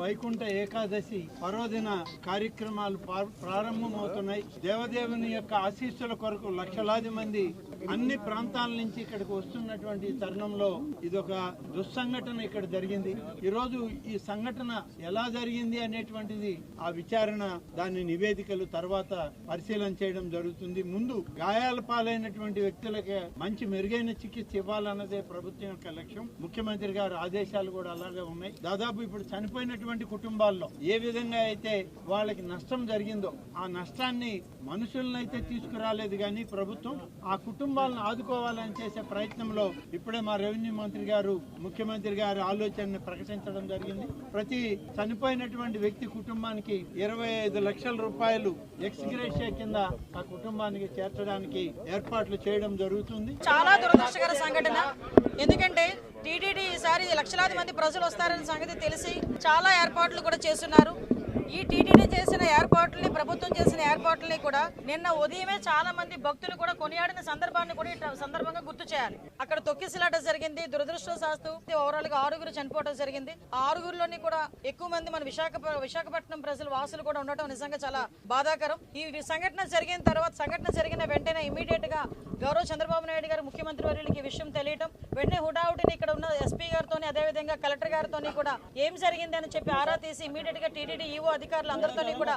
వైకుంఠ ఏకాదశి పర్వదిన కార్యక్రమాలు ప్రారంభమవుతున్నాయి. దేవదేవుని యొక్క ఆశీస్సుల కొరకు లక్షలాది మంది అన్ని ప్రాంతాల నుంచి ఇక్కడికి వస్తున్నటువంటి ఈ తరుణంలో ఇదొక దుస్సంఘటన ఇక్కడ జరిగింది. ఈరోజు ఈ సంఘటన ఎలా జరిగింది అనేటువంటిది ఆ విచారణ దాని నివేదికలు తర్వాత పరిశీలన చేయడం జరుగుతుంది. ముందు గాయాల పాలైనటువంటి వ్యక్తులకి మంచి మెరుగైన చికిత్స ఇవ్వాలన్నదే ప్రభుత్వం యొక్క లక్ష్యం. ముఖ్యమంత్రి గారు ఆదేశాలు కూడా అలాగే ఉన్నాయి. దాదాపు ఇప్పుడు చనిపోయినటువంటి కుటుంబాల్లో ఏ విధంగా అయితే వాళ్ళకి నష్టం జరిగిందో ఆ నష్టాన్ని మనుషులను అయితే తీసుకురాలేదు కానీ ప్రభుత్వం ఆ కుటుంబాలను ఆదుకోవాలని చేసే ప్రయత్నంలో ఇప్పుడే మా రెవెన్యూ మంత్రి గారు ముఖ్యమంత్రి గారు ఆలోచనని ప్రకటించడం జరిగింది. ప్రతి చనిపోయినటువంటి వ్యక్తి కుటుంబానికి ఇరవై ఐదు లక్షల రూపాయలు ఎక్స్గ్రేషియా కింద ఆ కుటుంబానికి చేర్చడానికి ఏర్పాట్లు చేయడం జరుగుతుంది. చాలా దురదృష్టకర సంఘటన. ఎందుకంటే టీటీడీ ఈసారి లక్షలాది మంది ప్రజలు వస్తారనే సంగతి తెలిసి చాలా ఏర్పాట్లు కూడా చేస్తున్నారు. ఈ టీటీడీ చేసిన ఏర్పాట్లని ప్రభుత్వం చేసిన ఏర్పాట్లని కూడా నిన్న ఉదయమే చాలా మంది భక్తులు కూడా కొనియాడిన సందర్భాన్ని కూడా సందర్భంగా గుర్తు చేయాలి. అక్కడ తొక్కిసలాట జరిగింది దురదృష్టవశాస్తు ఓవరాల్గా ఆరుగురు చనిపోవడం జరిగింది. ఆరుగురులోని ఆరుగురిలోని కూడా ఎక్కువ మంది మన విశాఖ విశాఖపట్నం ప్రజలు వాసులు కూడా ఉండటం నిజంగా చాలా బాధాకరం. ఈ సంఘటన జరిగిన తర్వాత సంఘటన జరిగిన వెంటనే ఇమీడియట్గా గౌరవ చంద్రబాబు నాయుడు గారు ముఖ్యమంత్రి వర్యులకి ఈ విషయం తెలియటం వెంటనే హుటాహుటిని ఇక్కడ ఉన్న ఎస్పీ గారితో అదేవిధంగా కలెక్టర్ గారితో కూడా ఏం జరిగింది అని చెప్పి ఆరా తీసి ఇమీడియట్గా టీటీడీ ఈవో అధికారులు అందరితో కూడా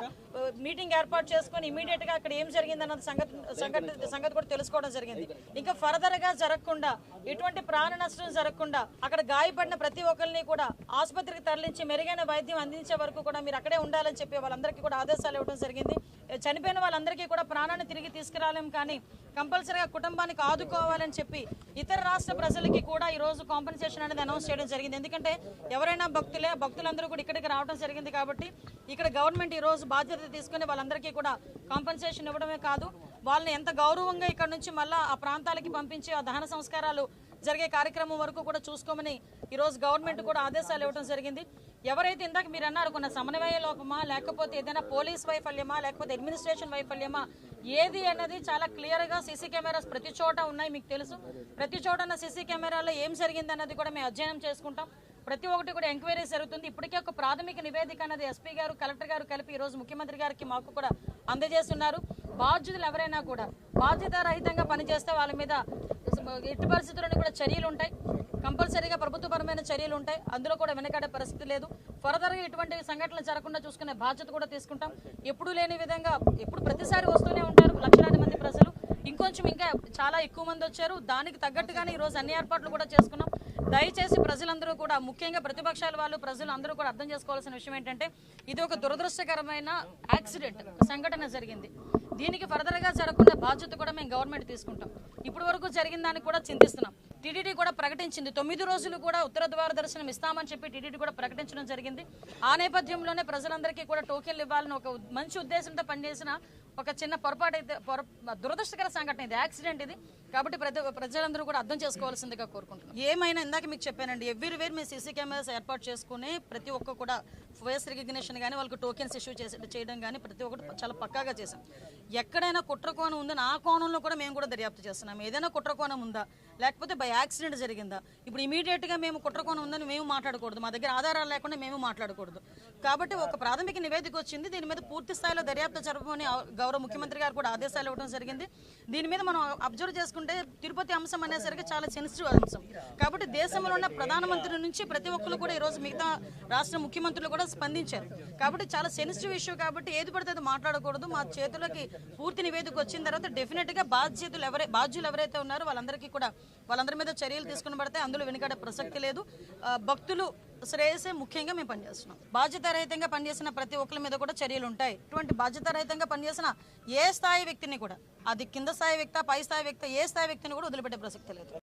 మీటింగ్ ఏర్పాటు చేసుకొని ఇమీడియట్గా అక్కడ ఏం జరిగింది అన్నది సంగతి సంగతి సంగతి కూడా తెలుసుకోవడం జరిగింది. ఇంకా ఫర్దర్గా జరగకుండా ఎటువంటి ప్రాణ నష్టం జరగకుండా అక్కడ గాయపడిన ప్రతి ఒక్కరిని కూడా ఆసుపత్రికి తరలించి మెరుగైన వైద్యం అందించే వరకు కూడా మీరు అక్కడే ఉండాలని చెప్పి వాళ్ళందరికీ కూడా ఆదేశాలు ఇవ్వడం జరిగింది. చనిపోయిన వాళ్ళందరికీ కూడా ప్రాణాన్ని తిరిగి తీసుకురాలేం కానీ కంపల్సరీగా కుటుంబానికి ఆదుకోవాలని చెప్పి ఇతర రాష్ట్ర ప్రజలకి కూడా ఈ రోజు కాంపెన్సేషన్ అనేది అనౌన్స్ చేయడం జరిగింది. ఎందుకంటే ఎవరైనా భక్తులే భక్తులందరూ కూడా ఇక్కడికి రావడం జరిగింది కాబట్టి ఇక్కడ గవర్నమెంట్ ఈ రోజు బాధ్యత తీసుకుని వాళ్ళందరికీ కూడా కాంపెన్సేషన్ ఇవ్వడమే కాదు. వాళ్ళని ఎంత గౌరవంగా ఇక్కడ నుంచి మళ్ళా ఆ ప్రాంతాలకి పంపించి ఆ దహన సంస్కారాలు జరిగే కార్యక్రమం వరకు కూడా చూసుకోమని ఈరోజు గవర్నమెంట్ కూడా ఆదేశాలు ఇవ్వడం జరిగింది. ఎవరైతే ఇందాక మీరు అన్నారు కొన్న సమన్వయ లోపమా లేకపోతే ఏదైనా పోలీస్ వైఫల్యమా లేకపోతే అడ్మినిస్ట్రేషన్ వైఫల్యమా ఏది అన్నది చాలా క్లియర్గా సీసీ కెమెరాస్ ప్రతి చోట ఉన్నాయి మీకు తెలుసు. ప్రతి చోట ఉన్న సీసీ కెమెరాలో ఏం జరిగింది అన్నది కూడా మేము అధ్యయనం చేసుకుంటాం. ప్రతి ఒక్కటి కూడా ఎంక్వైరీ జరుగుతుంది. ఇప్పటికే ఒక ప్రాథమిక నివేదిక అన్నది ఎస్పీ గారు కలెక్టర్ గారు కలిపి ఈరోజు ముఖ్యమంత్రి గారికి మాకు కూడా అందజేస్తున్నారు. బాధ్యతలు ఎవరైనా కూడా బాధ్యత రహితంగా పనిచేస్తే వాళ్ళ మీద ఎట్టి పరిస్థితుల్లోని కూడా చర్యలు ఉంటాయి. కంపల్సరీగా ప్రభుత్వపరమైన చర్యలు ఉంటాయి. అందులో కూడా వెనకాడే పరిస్థితి లేదు. ఫర్దర్గా ఇటువంటి సంఘటనలు జరగకుండా చూసుకునే బాధ్యత కూడా తీసుకుంటాం. ఎప్పుడూ లేని విధంగా ఎప్పుడు ప్రతిసారి వస్తూనే ఉంటారు లక్షలాది మంది ప్రజలు. ఇంకొంచెం ఇంకా చాలా ఎక్కువ మంది వచ్చారు. దానికి తగ్గట్టుగానే ఈరోజు అన్ని ఏర్పాట్లు కూడా చేసుకున్నాం. దయచేసి ప్రజలందరూ కూడా ముఖ్యంగా ప్రతిపక్షాల వాళ్ళు ప్రజలు అందరూ కూడా అర్థం చేసుకోవాల్సిన విషయం ఏంటంటే ఇది ఒక దురదృష్టకరమైన యాక్సిడెంట్ సంఘటన జరిగింది. దీనికి ఫర్దర్గా జరగకుండా బాధ్యత కూడా మేము గవర్నమెంట్ తీసుకుంటాం. ఇప్పటి వరకు జరిగిన దానికి కూడా చింతిస్తున్నాం. టీడీడీ కూడా ప్రకటించింది. తొమ్మిది రోజులు కూడా ఉత్తర ద్వార దర్శనం ఇస్తామని చెప్పి టీడీడీ కూడా ప్రకటించడం జరిగింది. ఆ నేపథ్యంలోనే ప్రజలందరికీ కూడా టోకెన్లు ఇవ్వాలని ఒక మంచి ఉద్దేశంతో పనిచేసిన ఒక చిన్న పొరపాటు అయితే పొర దురదృష్టకర సంఘటన ఇది. యాక్సిడెంట్ ఇది. కాబట్టి ప్రతి ప్రజలందరూ కూడా అర్థం చేసుకోవాల్సిందిగా కోరుకుంటున్నాం. ఏమైనా ఇందాక మీకు చెప్పానండి ఎవ్రీ వేర్ మేము సీసీ కెమెరాస్ ఏర్పాటు చేసుకుని ప్రతి ఒక్క కూడా ఫేస్ రికగ్నిషన్ కానీ వాళ్ళకి టోకెన్స్ ఇష్యూ చేసి చేయడం కానీ ప్రతి ఒక్కటి చాలా పక్కాగా చేసాం ఎక్కడైనా కుట్రకోణం ఉందని కోణంలో కూడా మేము కూడా దర్యాప్తు చేస్తున్నాం. ఏదైనా కుట్రకోణం ఉందా? లేకపోతే బై యాక్సిడెంట్ జరిగిందా? ఇప్పుడు ఇమీడియట్గా మేము కుట్రకోణం ఉందని మేము మాట్లాడకూడదు. మా దగ్గర ఆధారాలు లేకుండా మేము మాట్లాడకూడదు. కాబట్టి ఒక ప్రాథమిక నివేదిక వచ్చింది. దీని మీద పూర్తి స్థాయిలో దర్యాప్తు జరపమని గౌరవ ముఖ్యమంత్రి గారు కూడా ఆదేశాలు ఇవ్వడం జరిగింది. దీని మీద మనం అబ్జర్వ్ చేసుకుంటే తిరుపతి అంశం అనేసరికి చాలా సెన్సిటివ్ అంశం. కాబట్టి దేశంలో ఉన్న ప్రధానమంత్రి నుంచి ప్రతి ఒక్కరు కూడా ఈరోజు మిగతా రాష్ట్ర ముఖ్యమంత్రులు కూడా స్పందించారు. కాబట్టి చాలా సెన్సిటివ్ ఇష్యూ కాబట్టి ఏది పడితే అది మాట్లాడకూడదు. మా చేతులకి పూర్తి నివేదిక వచ్చిన తర్వాత డెఫినెట్గా బాధ్యతలు ఎవరై బాధ్యులు ఎవరైతే ఉన్నారో వాళ్ళందరికీ కూడా వాళ్ళందరి మీద చర్యలు తీసుకుని పడితే అందులో వెనుకడే ప్రసక్తి లేదు. భక్తులు శ్రేయసే ముఖ్యంగా మేము పనిచేస్తున్నాం. బాధ్యతారహితంగా పనిచేసిన ప్రతి ఒక్కరి మీద కూడా చర్యలు ఉంటాయి. ఇటువంటి బాధ్యతారహితంగా పనిచేసిన ఏ స్థాయి వ్యక్తిని కూడా అది కింద స్థాయి వ్యక్త పై స్థాయి వ్యక్త ఏ స్థాయి వ్యక్తిని కూడా వదిలిపెట్టే ప్రసక్తి లేదు.